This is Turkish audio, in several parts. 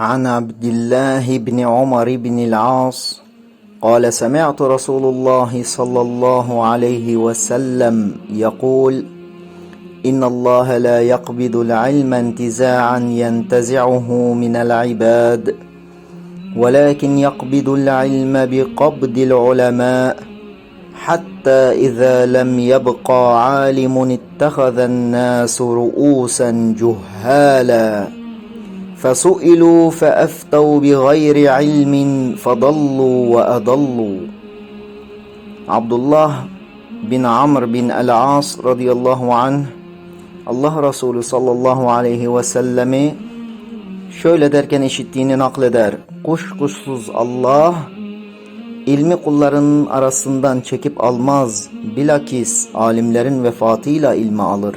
عن عبد الله بن عمر بن العاص قال سمعت رسول الله صلى الله عليه وسلم يقول إن الله لا يقبض العلم انتزاعا ينتزعه من العباد ولكن يقبض العلم بقبض العلماء حتى إذا لم يبق عالم اتخذ الناس رؤوسا جهالا. فسئلوا فافتوا بغير علم فضلوا واضلوا Abdullah bin Amr bin el-As radıyallahu anh Allah Resulü sallallahu aleyhi ve sellemi şöyle derken işittiğini nakleder. Kuşkusuz Allah ilmi kulların arasından çekip almaz. Bilakis alimlerin vefatıyla ilmi alır.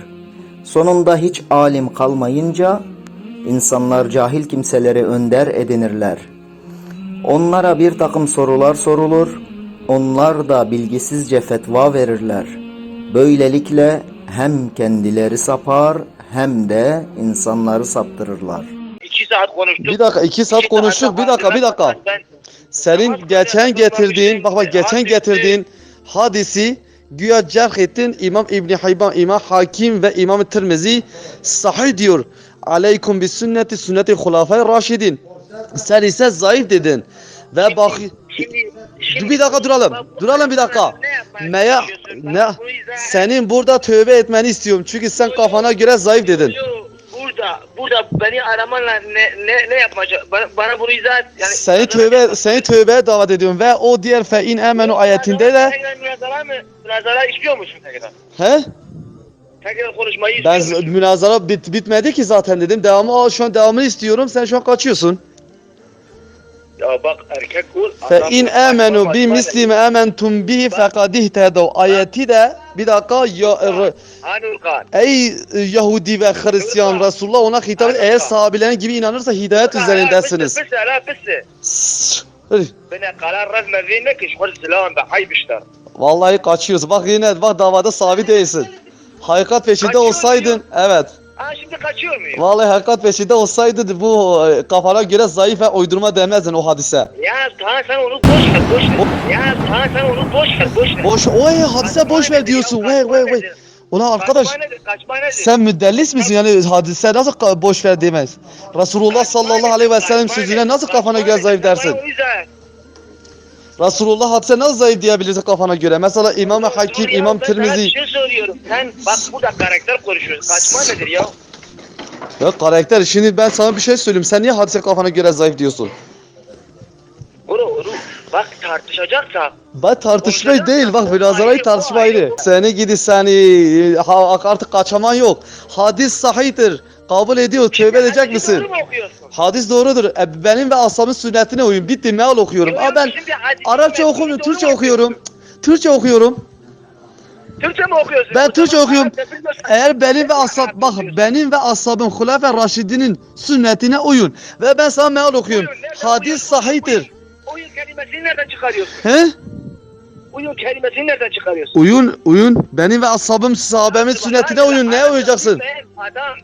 Sonunda hiç alim kalmayınca insanlar cahil kimseleri önder edinirler. Onlara bir takım sorular sorulur. Onlar da bilgisizce fetva verirler. Böylelikle hem kendileri sapar hem de insanları saptırırlar. İki saat konuştuk. Bir dakika, iki saat konuştuk. Bir dakika, bir dakika. Ben, Senin geçen getirdiğin, bak bak geçen getirdiğin hadisi güya cerh ettin İmam İbni Hibban, İmam Hakim ve İmam Tirmizi sahih diyor. Aleykum bis sünneti sünneti hulafay raşidin. Sen ise zayıf dedin. Ve bak şimdi, şimdi, bir dakika duralım. Duralım bir dakika. Meya ne senin burada tövbe etmeni istiyorum. Çünkü sen kafana göre zayıf dedin. Burada, burada beni aramanla ne ne ne yapmayacak? Bana, bana bunu izah et. Yani, Seni tövbe seni tövbeye davet ediyorum ve o diğer fe in amenu ayetinde de? Münazara istiyor musun tekrar? he Tekrar konuşmayı istiyor Ben musun? münazara bit, bitmedi ki zaten dedim. Devamı al şu an devamını istiyorum. Sen şu an kaçıyorsun. Ya bak erkek ol. Fe adam- in amenu Bak, bi bak, mislime amantum bihi fekad ihtedav. Ayeti de bir dakika ya, r- Hanul Khan. ey e, Yahudi ve Hristiyan Resulullah ona hitap et. Eğer sahabelerin gibi inanırsa hidayet üzerindesiniz. بس لا بس Sss. Hadi. بنا قرار رزمه فينك شغل سلام بحي بشتر Vallahi kaçıyorsun. Bak yine bak davada sabit değilsin. Hakikat peşinde Kaçıyor olsaydın evet. Ha şimdi kaçıyor muyum? Vallahi hakikat peşinde olsaydın bu e, kafana göre zayıf ve uydurma demezdin o hadise. Ya tamam sen onu boş ver boş ver. Ya tamam sen onu boş ver boş ver. Boş, oy hadise boş ver diyorsun. Vay vay vay. Ulan arkadaş Kaçma nedir? Kaçma nedir? sen müdellis misin yani hadise nasıl ka- boş ver demez. Resulullah sallallahu aleyhi ve sellem sözüne nasıl kafana göre zayıf dersin? Resulullah hadise nasıl zayıf diyebilirsin kafana göre? Mesela İmam Hakim, İmam Tirmizi. Soruyorum. Sen bak burada karakter konuşuyoruz. Kaçma nedir ya? Ya karakter şimdi ben sana bir şey söyleyeyim. Sen niye hadise kafana göre zayıf diyorsun? Uru uru. Bak tartışacaksak. Ben tartışma değil bak münazarayı tartışma ayrı. Seni gidi seni ha, artık kaçaman yok. Hadis sahihtir. Kabul ediyor. Tövbe edecek Hadisi misin? Doğru mu okuyorsun? Hadis doğrudur. E, benim ve ashabın sünnetine uyun. Bitti meal okuyorum. Aa, ben Şimdi hadisi Arapça doğru okumuyorum. mu Türkçe okuyorsun? okuyorum. Türkçe okuyorum. Türkçe mi okuyorsun? Ben Türkçe okuyorum. Eğer benim ve ashab bak benim ve ashabım Hulafe Raşidinin sünnetine uyun. Ve ben sana meal okuyorum. Uyun, Hadis sahihtir. Uyun, Uyun kelimesini nereden çıkarıyorsun? He? Uyun kelimesini nereden çıkarıyorsun? Uyun, uyun. Benim ve ashabım sahabemin sünnetine uyun. Neye uyacaksın? Adam.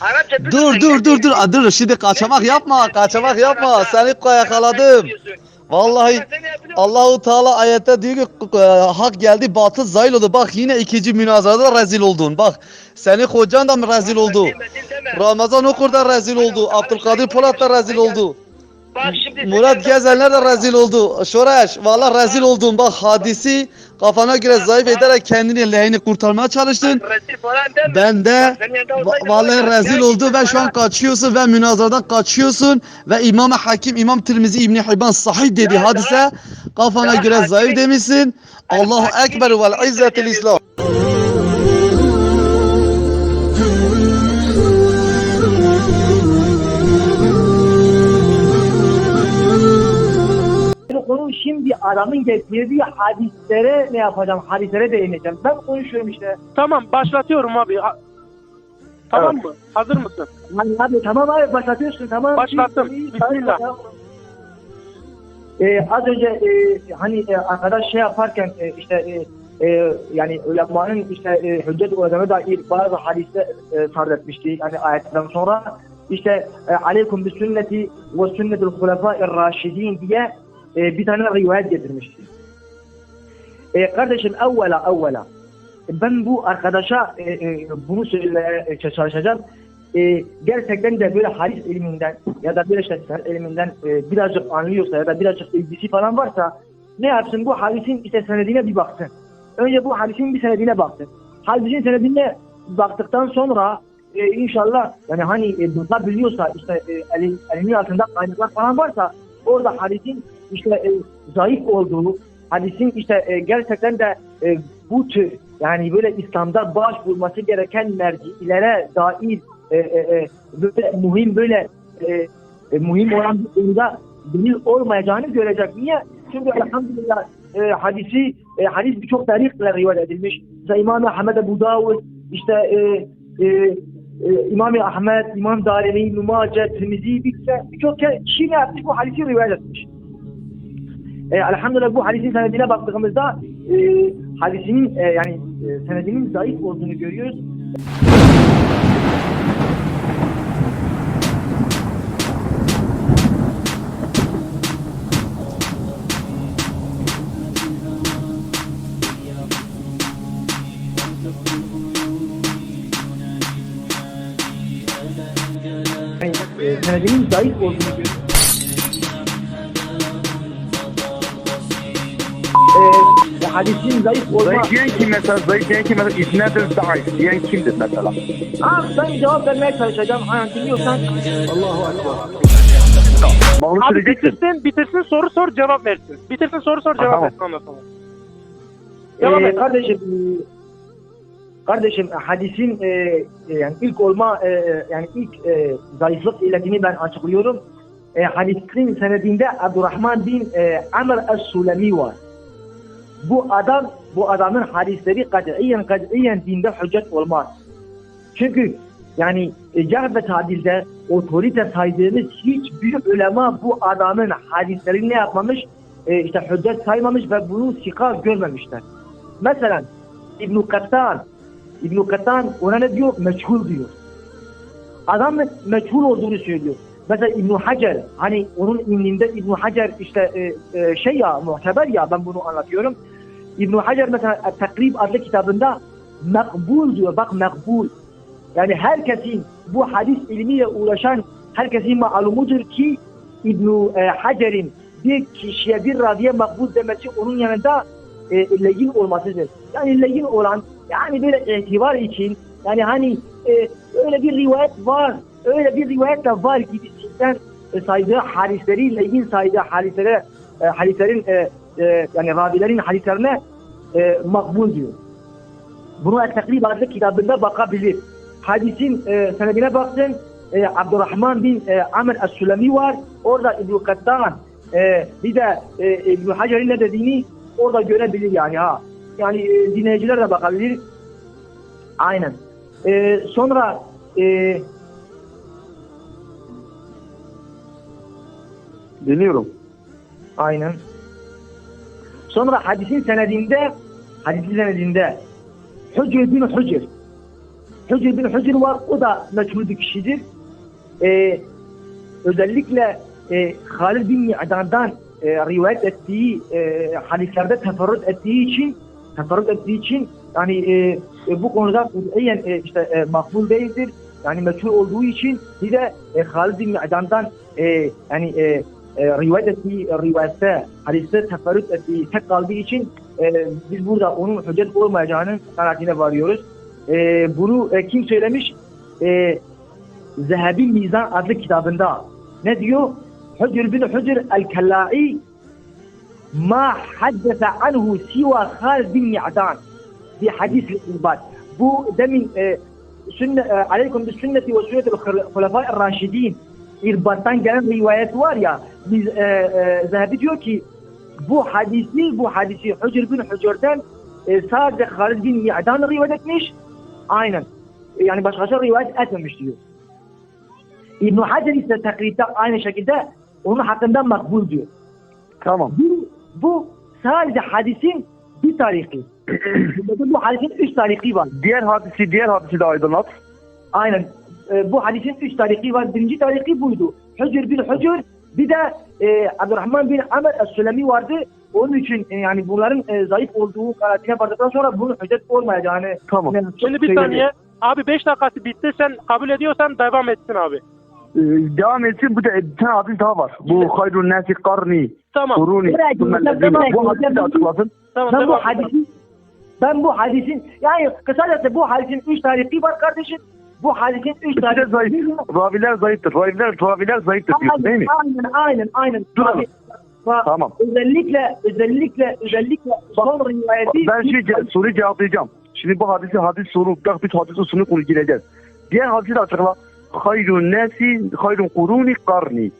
Arapça Dur dur dur dur dur şimdi kaçamak yapma kaçamak yapma seni yakaladım vallahi Allahu Teala ayette diyor ki e, hak geldi batıl zayıl oldu. Bak yine ikinci münazarada rezil oldun. Bak seni kocan da mı rezil oldu? Ramazan Okur da rezil oldu. Abdülkadir Polat da rezil oldu. Bak şimdi Murat Gezenler de rezil oldu. Şoreş valla rezil oldun. Bak hadisi kafana göre zayıf ederek kendini lehini kurtarmaya çalıştın ben de vallahi rezil oldu ve şu an kaçıyorsun ve münazaradan kaçıyorsun ve İmam Hakim, İmam Tirmizi, İbn Hibban sahih dedi hadise kafana göre zayıf demişsin. Allahu Ekber vel izzetil İslam. Adamın getirdiği hadislere ne yapacağım? Hadislere değineceğim. Ben konuşuyorum işte. Tamam başlatıyorum abi. Ha- Tamam mı? Hazır mısın? Hani abi tamam abi başlatıyorsun tamam. Başlattım. Bismillah. Ee, az önce e, hani e, arkadaş şey yaparken e, işte e, e, yani ulemanın işte e, hüccet olduğuna dair bazı hadisler e, sarf etmişti. Hani ayetten sonra işte e, aleykum bi sünneti ve sünnetul hulefâ'ir raşidin diye e, bir tane rivayet getirmişti. E, kardeşim evvela evvela ben bu arkadaşa e, e, bunu söylemeye çalışacağım. E, gerçekten de böyle hadis ilminden ya da böyle işte ilminden e, birazcık anlıyorsa ya da birazcık ilgisi falan varsa ne yapsın bu hadisin işte senedine bir baksın. Önce bu hadisin bir senedine baksın. Hadisin senedine baktıktan sonra e, inşallah yani hani e, bakabiliyorsa işte e, elin, elinin altında kaynaklar falan varsa orada hadisin işte e, zayıf olduğu hadisin işte e, gerçekten de e, bu tür yani böyle İslam'da başvurması gereken mercilere dair e, e, e, böyle muhim böyle e, e, muhim olan bir konuda delil olmayacağını görecek. Niye? Çünkü elhamdülillah e, hadisi e, hadis birçok tarihle rivayet edilmiş. Mesela İmam Ahmed Ebu Davud işte e, e, e, İmam Ahmed, İmam Darimi, Numace, Tirmizi birçok kişi ne yapmış bu hadisi rivayet etmiş. E, elhamdülillah bu hadisin senedine baktığımızda e, hadisinin e, yani e, senedinin zayıf olduğunu görüyoruz. E, senedinin zayıf olduğunu görüyoruz. Hadisin zayıf olma... Zayıf diyen kim mesela? Zayıf diyen kim mesela? İsnadül zayıf diyen kimdir mesela? Ha, ben cevap vermeye çalışacağım. Ha, dinliyorsan. Onu Abi söyleyeceksin. bitirsin, bitirsin soru sor cevap versin. Bitirsin soru sor cevap Tamam. versin ondan sonra. Devam Ee, et. kardeşim kardeşim hadisin e, e, yani ilk olma e, e, yani ilk e, zayıflık illetini ben açıklıyorum. E, hadisin senedinde Abdurrahman bin e, Amr es-Sulemi var. Bu adam bu adamın hadisleri katiyen katiyen dinde hüccet olmaz. Çünkü yani e, cerh ve tadilde otorite saydığımız hiçbir ulema bu adamın hadislerini ne yapmamış? E, işte hüccet saymamış ve bunu sika görmemişler. Mesela İbn Kattan İbn Kattan ona ne diyor? Meçhul diyor. Adam me- meçhul olduğunu söylüyor. Mesela İbn Hacer hani onun ilminde İbn Hacer işte e, e, şey ya muhteber ya ben bunu anlatıyorum. İbn Hacer mesela Takrib adlı kitabında makbul diyor. Bak makbul. Yani herkesin bu hadis ilmiyle uğraşan herkesin malumudur ki İbn Hacer'in bir kişiye bir raviye makbul demesi onun yanında e, leyin olmasıdır. Yani leyin olan yani böyle itibar için yani hani e, öyle bir rivayet var öyle bir rivayet de var gibisinden e, saydığı hadisleri leyin saydığı hadislere e, hadislerin e, e, yani ravilerin hadislerine e, makbul diyor. Bunu El-Takrib adlı kitabında bakabilir. Hadisin e, senedine baksın. E, Abdurrahman bin e, Amr Es-Sülemi var. Orada İbn-i Kattan e, bir de e, İbn-i Hacer'in ne dediğini orada görebilir yani ha. Yani e, dinleyiciler de bakabilir. Aynen. E, sonra e, Dinliyorum. Aynen. Sonra hadisin senedinde hadisin senedinde Hücr bin Hücr Hücr bin Hücr var. O da meçhul bir kişidir. Ee, özellikle e, Halid bin Mi'dan'dan e, rivayet ettiği e, hadislerde teferrüt ettiği için teferrüt ettiği için yani e, e, bu konuda kut'iyen e, işte e, makbul değildir. Yani meçhul olduğu için bir de e, Halid bin Mi'dan'dan e, yani e, e, rivayet ettiği e, rivayette, hadiste teferrüt ettiği tek kaldığı için e, biz burada onun hüccet olmayacağının kanaatine varıyoruz. E, bunu e, kim söylemiş? E, Zehebi Mizan adlı kitabında. Ne diyor? Hücr bin Hücr el-Kellai ma haddese anhu siva Khalid bin Mi'dan bir hadis ilbat. Bu demin e, sünne, e, aleykum bis sünneti ve sünnetil hulefai raşidin irbattan gelen rivayet var ya biz e, e, Zehebi diyor ki bu hadisi bu hadisi Hücr bin Hücr'den e, sadece Halid bin Mi'dan rivayet etmiş. Aynen. Yani başkası rivayet etmemiş diyor. İbn Hacer ise takribde aynı şekilde onun hakkında makbul diyor. Tamam. Bu, bu sadece hadisin bir tarihi. bu hadisin üç tarihi var. Diğer hadisi, diğer hadisi de aydınlat. Aynen. E, bu hadisin üç tariki var. Birinci tariki buydu. Hücr bin Hücr bir de e, Abdurrahman bin Amr Es-Sülemi vardı. Onun için e, yani bunların e, zayıf olduğu kanaatine vardıktan sonra bunun hüccet olmayacağını Tamam. yani Şimdi bir saniye. Abi 5 dakikası bitti. Sen kabul ediyorsan devam etsin abi. Ee, devam etsin. Bu da bir tane hadis daha var. Bu hayrun nasi karni. Tamam. Kuruni. Bu hadisi de açıklasın. Tamam Ben bu hadisin ben bu hadisin yani kısacası bu hadisin üç tarihi var kardeşim. Bu hadisin İkisi de tarihi zayıf. Raviler zayıftır. Raviler, raviler zayıftır diyorsun değil mi? Aynen aynen aynen. Dur Tabii. Ve Tamam. Özellikle özellikle özellikle son rivayeti Ben ce- soruyu cevaplayacağım. Şimdi bu hadisi hadis soru, biz hadisi sonu konu gireceğiz. Diğer hadisi de açıkla. Hayrun nasi, hayrun kuruni karni.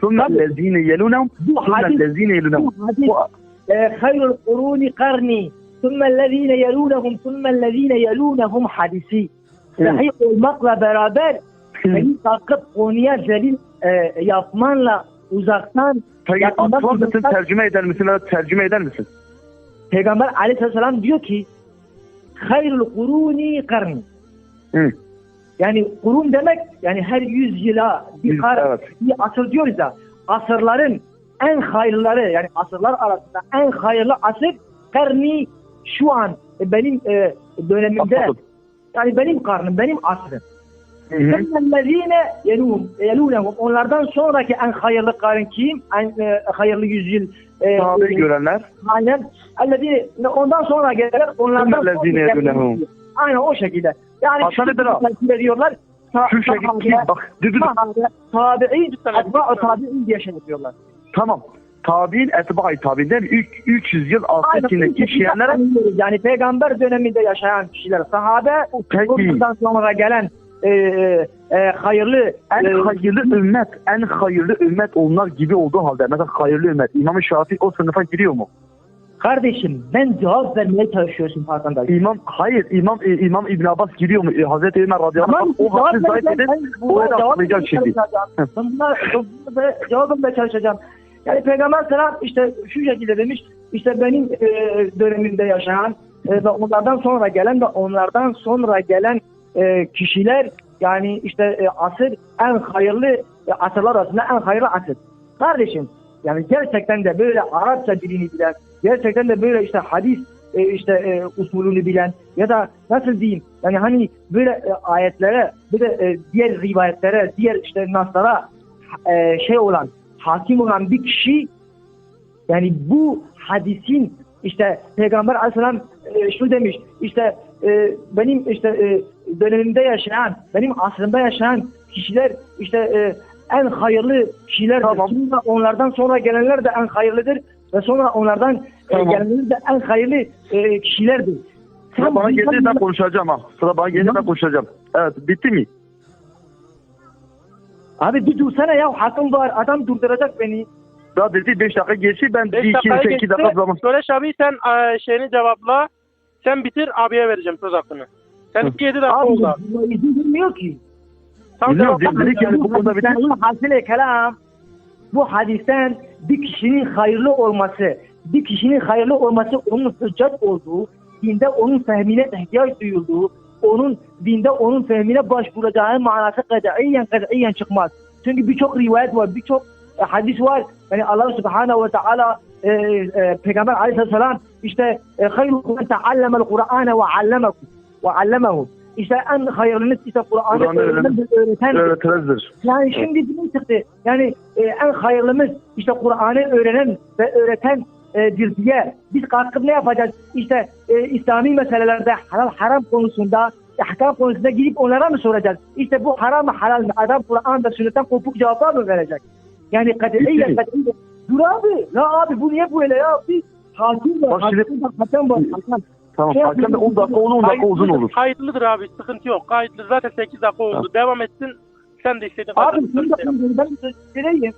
Tabii. lezine yelunam, hadis- lezine yelunam. bu hadis e, hayrul kuruni karni ثم الذين يلونهم ثم الذين يلونهم hadisi sahih olmakla beraber seni takıp konuya delil e, yapmanla uzaktan atlar mısın, uzaktan tercüme eder misin? ya da Tercüme eder misin? Peygamber aleyhisselam diyor ki hayrul kuruni karni Hı. yani kurun demek yani her yüz yıla bir kar, evet. bir asır diyoruz ya asırların en hayırları yani asırlar arasında en hayırlı asır karni şu an e, benim e, dönemimde Asıl. Yani benim karnım benim asrım. Hı hı. Ellezine yelun, yelunehum. Onlardan sonraki en hayırlı karın kim? En e, hayırlı yüzyıl e, Sahabeyi görenler. Aynen. Ellezine ondan sonra gelir onlardan Ellezine sonra yelunehum. Aynen o şekilde. Yani Hasan şu veriyorlar. Şu şekilde bak. Tabi'in, tabi'in diye şey yapıyorlar. Tamam. Tabi'in etba'i? Üç- 300 yıl altındaki bu anlıyoruz. Yani peygamber döneminde yaşayan kişiler sahabe, ondan sonra gelen e, e, e, hayırlı en e, hayırlı ümmet, en hayırlı ümmet onlar gibi olduğu halde mesela hayırlı ümmet İmam-ı Şafii o sınıfa giriyor mu? Kardeşim ben cevap vermeye çalışıyorsun farkındayım. İmam hayır İmam e, İmam İbn Abbas giriyor mu? E, Hazreti Ömer radıyallahu anh o hadis zayıf buna da cevap vermeye çalışacağım. Buna cevap vermeye çalışacağım. Yani Peygamber selam işte şu şekilde demiş. işte benim e, dönemimde yaşayan e, ve onlardan sonra gelen ve onlardan sonra gelen e, kişiler yani işte e, asır en hayırlı e, asırlar arasında en hayırlı asır. Kardeşim yani gerçekten de böyle Arapça dilini bilen, gerçekten de böyle işte hadis e, işte e, usulünü bilen ya da nasıl diyeyim yani hani böyle e, ayetlere bir de e, diğer rivayetlere, diğer işte naslara e, şey olan, hakim olan bir kişi yani bu hadisin işte Peygamber Aleyhisselam e, şunu demiş işte e, benim işte e, dönemimde yaşayan, benim asrımda yaşayan kişiler işte e, en hayırlı kişilerdir. Tamam. Onlardan sonra gelenler de en hayırlıdır ve sonra onlardan e, Tamam. gelenler de en hayırlı e, kişilerdir. Sıra bana gelince ben konuşacağım ha. Sıra bana gelince ben konuşacağım. Evet bitti mi? Abi bir dursana ya hakkım var adam durduracak beni. Daha dedi 5 dakika geçti ben 5 2 dakikaya 2 geçti. dakika zaman. Söyle abi sen e, şeyini cevapla. Sen bitir abiye vereceğim söz hakkını. Sen 7 dakika Abi oldu abi. izin vermiyor ki. Tam Bilmiyorum, cevap dedi ki yani bu konuda bir hasile kelam bu hadisten bir kişinin hayırlı olması, bir kişinin hayırlı olması onun hüccet olduğu, dinde onun fehmine ihtiyaç duyulduğu, onun dinde onun fehmine başvuracağı manası katiyen katiyen çıkmaz. Çünkü birçok rivayet var, birçok e, hadis var. Yani Allah Subhanahu ve Teala e, e, Peygamber Aleyhisselam işte e, hayrukum men teallemel Kur'ane ve allemakum ve allemehu. İşte en hayırlınız işte Kur'an'ı ve öğreten. Öğretilezdir. Yani şimdi bizim çıktı. Yani e, en hayırlımız işte Kur'an'ı öğrenen ve öğreten e, dir diye biz kalkıp ne yapacağız? İşte e, İslami meselelerde halal haram konusunda ahkam konusunda gidip onlara mı soracağız? İşte bu haram mı halal mı? Adam Kur'an ve sünnetten kopuk cevaplar mı verecek? Yani katiyen katiyen. Dur abi. La abi bu niye böyle ya? Bir hakim var. Hakim var. Hakem var. Hakem. Tamam. Şey Hakem de 10 dakika olur 10 dakika uzun olur. Kayıtlıdır abi sıkıntı yok. Kayıtlı zaten 8 dakika oldu. Devam etsin. Sen de istediğin kadar Abi söyle. şimdi ben söyleyeyim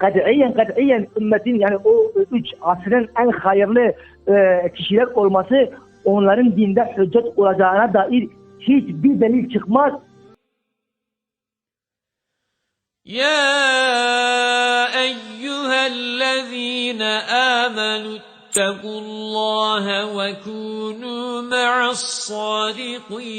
Katiyen katiyen ümmetin yani o üç asrın en hayırlı e, kişiler olması onların dinde hüccet olacağına dair hiçbir delil çıkmaz. يا أيها الذين آمنوا اتقوا الله وكونوا مع الصادقين